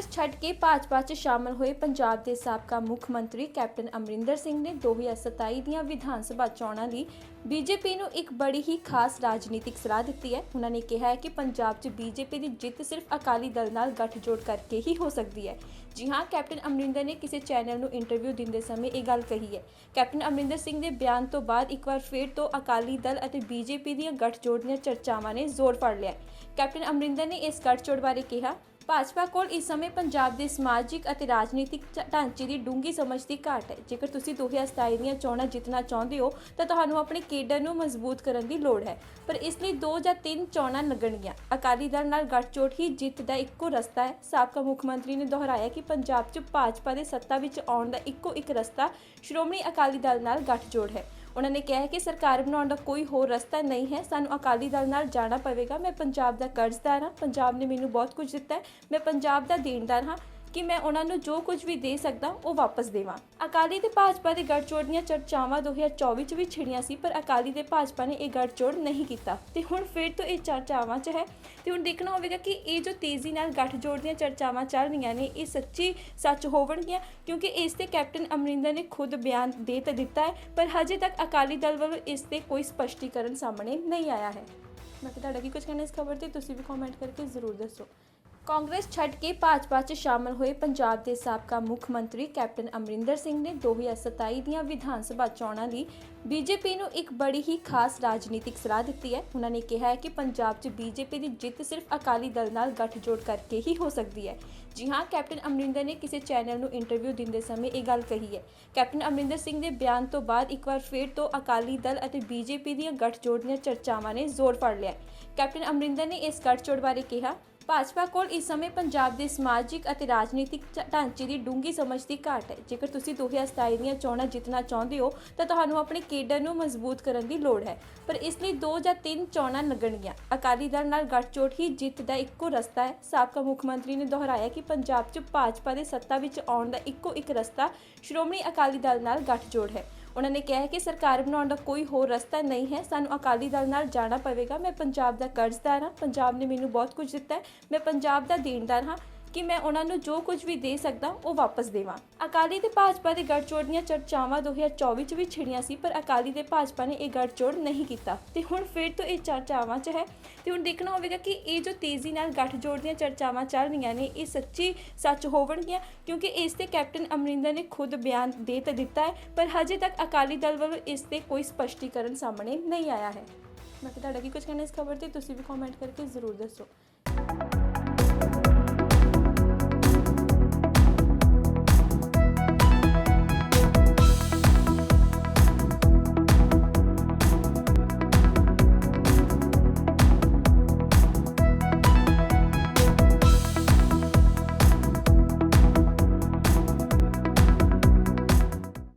ਕਾਂਗਰਸ ਛੱਡ ਕੇ ਭਾਜਪਾ 'ਚ ਸ਼ਾਮਲ ਹੋਏ ਪੰਜਾਬ ਦੇ ਸਾਬਕਾ ਮੁੱਖ ਮੰਤਰੀ ਕੈਪਟਨ ਅਮਰਿੰਦਰ ਸਿੰਘ ਨੇ 2027 ਦੀਆਂ ਵਿਧਾਨ ਸਭਾ ਚੋਣਾਂ ਲਈ ਬੀਜੇਪੀ ਨੂੰ ਇੱਕ ਬੜੀ ਹੀ ਖਾਸ ਰਾਜਨੀਤਿਕ ਸਲਾਹ ਦਿੱਤੀ ਹੈ। ਉਹਨਾਂ ਨੇ ਕਿਹਾ ਹੈ ਕਿ ਪੰਜਾਬ 'ਚ ਬੀਜੇਪੀ ਦੀ ਜਿੱਤ ਸਿਰਫ ਅਕਾਲੀ ਦਲ ਨਾਲ ਗੱਠਜੋੜ ਕਰਕੇ ਹੀ ਹੋ ਸਕਦੀ ਹੈ। ਜੀ ਹਾਂ, ਕੈਪਟਨ ਅਮਰਿੰਦਰ ਨੇ ਕਿਸੇ ਚੈਨਲ ਨੂੰ ਇੰਟਰਵਿਊ ਦਿੰਦੇ ਸਮੇਂ ਇਹ ਗੱਲ ਕਹੀ ਹੈ। ਕੈਪਟਨ ਅਮਰਿੰਦਰ ਸਿੰਘ ਦੇ ਬਿਆਨ ਤੋਂ ਬਾਅਦ ਇੱਕ ਵਾਰ ਫੇਰ ਤੋਂ ਅਕਾਲੀ ਦਲ ਅਤੇ ਬੀਜੇਪੀ ਦੀਆਂ ਗੱਠਜੋੜ ਦੀਆਂ ਚਰਚਾਵਾਂ ਨੇ ਜ਼ੋਰ ਫੜ ਲਿਆ ਕੈਪਟਨ ਅਮਰਿੰਦਰ ਨੇ ਇਸ ਗੱਠਜੋੜ ਬਾਰੇ ਕਿਹਾ ਭਾਜਪਾ ਕੋਲ ਇਸ ਸਮੇਂ ਪੰਜਾਬ ਦੇ ਸਮਾਜਿਕ ਅਤੇ ਰਾਜਨੀਤਿਕ ਢਾਂਚੇ ਦੀ ਡੂੰਘੀ ਸਮਝ ਦੀ ਘਾਟ ਹੈ। ਜੇਕਰ ਤੁਸੀਂ 2027 ਦੀਆਂ ਚੋਣਾਂ ਜਿੱਤਣਾ ਚਾਹੁੰਦੇ ਹੋ, ਤਾਂ ਤੁਹਾਨੂੰ ਆਪਣੇ ਕੇਡਰ ਨੂੰ ਮਜ਼ਬੂਤ ਕਰਨ ਦੀ ਲੋੜ ਹੈ। ਪਰ ਇਸ ਲਈ ਦੋ ਜਾਂ ਤਿੰਨ ਚੋਣਾਂ ਲੱਗਣਗੀਆਂ। ਅਕਾਲੀ ਦਲ ਨਾਲ ਗੱਠਜੋੜ ਹੀ ਜਿੱਤ ਦਾ ਇੱਕੋ ਰਸਤਾ ਹੈ। ਸਾਬਕਾ ਮੁੱਖ ਮੰਤਰੀ ਨੇ ਦੁਹਰਾਇਆ ਕਿ ਪੰਜਾਬ 'ਚ ਭਾਜਪਾ ਦੇ ਸੱਤਾ ਵਿੱਚ ਆਉਣ ਦਾ ਇੱਕੋ ਇੱਕ ਰਸਤਾ ਸ਼੍ਰੋਮਣੀ ਅਕਾਲੀ ਦਲ ਨਾਲ ਗੱਠਜੋੜ ਹੈ। ਉਹਨਾਂ ਨੇ ਕਿਹਾ ਕਿ ਸਰਕਾਰ ਬਣਾਉਣ ਦਾ ਕੋਈ ਹੋਰ ਰਸਤਾ ਨਹੀਂ ਹੈ। ਸਾਨੂੰ ਅਕਾਲੀ ਦਲ ਨਾਲ ਜਾਣਾ ਪਵੇਗਾ। ਮੈਂ ਪੰਜਾਬ ਦਾ ਕਰਜ਼ਦਾਰ ਹਾਂ। ਪੰਜਾਬ ਨੇ ਮੈਨੂੰ ਬਹੁਤ ਕੁਝ ਦਿੱਤਾ ਹੈ। ਮੈਂ ਪੰਜਾਬ ਦਾ ਦੇਣਦਾਰ ਹਾਂ। ਕਿ ਮੈਂ ਉਹਨਾਂ ਨੂੰ ਜੋ ਕੁਝ ਵੀ ਦੇ ਸਕਦਾ, ਉਹ ਵਾਪਸ ਦੇਵਾਂ। ਅਕਾਲੀ ਤੇ ਭਾਜਪਾ ਦੇ ਗੱਠਜੋੜ ਦੀਆਂ ਚਰਚਾਵਾਂ 2024 ਚ ਵੀ ਛਿੜੀਆਂ ਸੀ, ਪਰ ਅਕਾਲੀ ਤੇ ਭਾਜਪਾ ਨੇ ਇਹ ਗੱਠਜੋੜ ਨਹੀਂ ਕੀਤਾ। ਤੇ ਹੁਣ ਫਿਰ ਤੋਂ ਇਹ ਚਰਚਾਵਾਂ 'ਚ ਹੈ। ਤੇ ਹੁਣ ਦੇਖਣਾ ਹੋਵੇਗਾ ਕਿ ਇਹ ਜੋ ਤੇਜ਼ੀ ਨਾਲ ਗੱਠਜੋੜ ਦੀਆਂ ਚਰਚਾਵਾਂ ਚੱਲ ਰਹੀਆਂ ਨੇ, ਇਹ ਸੱਚੀ ਸੱਚ ਹੋਵਣਗੀਆਂ? ਕਿਉਂਕਿ ਇਸ ਤੇ ਕੈਪਟਨ ਅਮਰਿੰਦਰ ਨੇ ਖੁਦ ਬਿਆਨ ਦੇ ਤਾਂ ਦਿੱਤਾ ਹੈ, ਪਰ ਹਜੇ ਤੱਕ ਅਕਾਲੀ ਦਲ ਵੱਲੋਂ ਇਸ ਤੇ ਕੋਈ ਸਪਸ਼ਟੀਕਰਨ ਸਾਹਮਣੇ ਨਹੀਂ ਆਇਆ ਹੈ। ਬਾਕੀ ਤੁਹਾਡਾ ਕੀ ਕੁਝ ਕਹਿਣਾ ਇਸ ਖਬਰ ਤੇ, ਤੁਸੀਂ ਵੀ ਕਮੈਂਟ ਕਰਕੇ ਜ਼ਰੂਰ ਦੱਸੋ। ਕਾਂਗਰਸ ਛੱਡ ਕੇ ਭਾਜਪਾ 'ਚ ਸ਼ਾਮਲ ਹੋਏ ਪੰਜਾਬ ਦੇ ਸਾਬਕਾ ਮੁੱਖ ਮੰਤਰੀ ਕੈਪਟਨ ਅਮਰਿੰਦਰ ਸਿੰਘ ਨੇ 2027 ਦੀਆਂ ਵਿਧਾਨ ਸਭਾ ਚੋਣਾਂ ਲਈ ਬੀਜੇਪੀ ਨੂੰ ਇੱਕ ਬੜੀ ਹੀ ਖਾਸ ਰਾਜਨੀਤਿਕ ਸਲਾਹ ਦਿੱਤੀ ਹੈ। ਉਹਨਾਂ ਨੇ ਕਿਹਾ ਹੈ ਕਿ ਪੰਜਾਬ 'ਚ ਬੀਜੇਪੀ ਦੀ ਜਿੱਤ ਸਿਰਫ ਅਕਾਲੀ ਦਲ ਨਾਲ ਗੱਠਜੋੜ ਕਰਕੇ ਹੀ ਹੋ ਸਕਦੀ ਹੈ। ਜੀ ਹਾਂ, ਕੈਪਟਨ ਅਮਰਿੰਦਰ ਨੇ ਕਿਸੇ ਚੈਨਲ ਨੂੰ ਇੰਟਰਵਿਊ ਦਿੰਦੇ ਸਮੇਂ ਇਹ ਗੱਲ ਕਹੀ ਹੈ। ਕੈਪਟਨ ਅਮਰਿੰਦਰ ਸਿੰਘ ਦੇ ਬਿਆਨ ਤੋਂ ਬਾਅਦ ਇੱਕ ਵਾਰ ਫੇਰ ਤੋਂ ਅਕਾਲੀ ਦਲ ਅਤੇ ਬੀਜੇਪੀ ਦੀਆਂ ਗੱਠਜੋੜ ਦੀਆਂ ਚਰਚਾਵਾਂ ਨੇ ਜ਼ੋਰ ਫੜ ਲਿਆ ਕੈਪਟਨ ਅਮਰਿੰਦਰ ਨੇ ਇਸ ਗੱਠਜੋੜ ਬਾਰੇ ਕਿਹਾ ਭਾਜਪਾ ਕੋਲ ਇਸ ਸਮੇਂ ਪੰਜਾਬ ਦੇ ਸਮਾਜਿਕ ਅਤੇ ਰਾਜਨੀਤਿਕ ਢਾਂਚੇ ਦੀ ਡੂੰਘੀ ਸਮਝ ਦੀ ਘਾਟ ਹੈ। ਜੇਕਰ ਤੁਸੀਂ 2027 ਦੀਆਂ ਚੋਣਾਂ ਜਿੱਤਣਾ ਚਾਹੁੰਦੇ ਹੋ, ਤਾਂ ਤੁਹਾਨੂੰ ਆਪਣੇ ਕੇਡਰ ਨੂੰ ਮਜ਼ਬੂਤ ਕਰਨ ਦੀ ਲੋੜ ਹੈ। ਪਰ ਇਸ ਲਈ ਦੋ ਜਾਂ ਤਿੰਨ ਚੋਣਾਂ ਲੱਗਣਗੀਆਂ। ਅਕਾਲੀ ਦਲ ਨਾਲ ਗੱਠਜੋੜ ਹੀ ਜਿੱਤ ਦਾ ਇੱਕੋ ਰਸਤਾ ਹੈ। ਸਾਬਕਾ ਮੁੱਖ ਮੰਤਰੀ ਨੇ ਦੁਹਰਾਇਆ ਕਿ ਪੰਜਾਬ 'ਚ ਭਾਜਪਾ ਦੇ ਸੱਤਾ ਵਿੱਚ ਆਉਣ ਦਾ ਇੱਕੋ ਇੱਕ ਰਸਤਾ ਸ਼੍ਰੋਮਣੀ ਅਕਾਲੀ ਦਲ ਨਾਲ ਗੱਠਜੋੜ ਹੈ। ਉਹਨਾਂ ਨੇ ਕਿਹਾ ਕਿ ਸਰਕਾਰ ਬਣਾਉਣ ਦਾ ਕੋਈ ਹੋਰ ਰਸਤਾ ਨਹੀਂ ਹੈ। ਸਾਨੂੰ ਅਕਾਲੀ ਦਲ ਨਾਲ ਜਾਣਾ ਪਵੇਗਾ। ਮੈਂ ਪੰਜਾਬ ਦਾ ਕਰਜ਼ਦਾਰ ਹਾਂ। ਪੰਜਾਬ ਨੇ ਮੈਨੂੰ ਬਹੁਤ ਕੁਝ ਦਿੱਤਾ ਹੈ। ਮੈਂ ਪੰਜਾਬ ਦਾ ਦੇਣਦਾਰ ਹਾਂ। ਕਿ ਮੈਂ ਉਹਨਾਂ ਨੂੰ ਜੋ ਕੁਝ ਵੀ ਦੇ ਸਕਦਾ, ਉਹ ਵਾਪਸ ਦੇਵਾਂ। ਅਕਾਲੀ ਤੇ ਭਾਜਪਾ ਦੇ ਗੱਠਜੋੜ ਦੀਆਂ ਚਰਚਾਵਾਂ 2024 ਚ ਵੀ ਛਿੜੀਆਂ ਸੀ, ਪਰ ਅਕਾਲੀ ਤੇ ਭਾਜਪਾ ਨੇ ਇਹ ਗੱਠਜੋੜ ਨਹੀਂ ਕੀਤਾ। ਤੇ ਹੁਣ ਫਿਰ ਤੋਂ ਇਹ ਚਰਚਾਵਾਂ 'ਚ ਹੈ। ਤੇ ਹੁਣ ਦੇਖਣਾ ਹੋਵੇਗਾ ਕਿ ਇਹ ਜੋ ਤੇਜ਼ੀ ਨਾਲ ਗੱਠਜੋੜ ਦੀਆਂ ਚਰਚਾਵਾਂ ਚੱਲ ਰਹੀਆਂ ਨੇ, ਇਹ ਸੱਚੀ ਸੱਚ ਹੋਵਣਗੀਆਂ? ਕਿਉਂਕਿ ਇਸ ਤੇ ਕੈਪਟਨ ਅਮਰਿੰਦਰ ਨੇ ਖੁਦ ਬਿਆਨ ਦੇ ਤਾਂ ਦਿੱਤਾ ਹੈ, ਪਰ ਹਜੇ ਤੱਕ ਅਕਾਲੀ ਦਲ ਵੱਲੋਂ ਇਸ ਤੇ ਕੋਈ ਸਪਸ਼ਟੀਕਰਨ ਸਾਹਮਣੇ ਨਹੀਂ ਆਇਆ ਹੈ। ਬਾਕੀ ਤੁਹਾਡਾ ਕੀ ਕੁਝ ਕਹਿਣਾ ਇਸ ਖਬਰ ਤੇ, ਤੁਸੀਂ ਵੀ ਕਮੈਂਟ ਕਰਕੇ ਜ਼ਰੂਰ ਦੱਸੋ।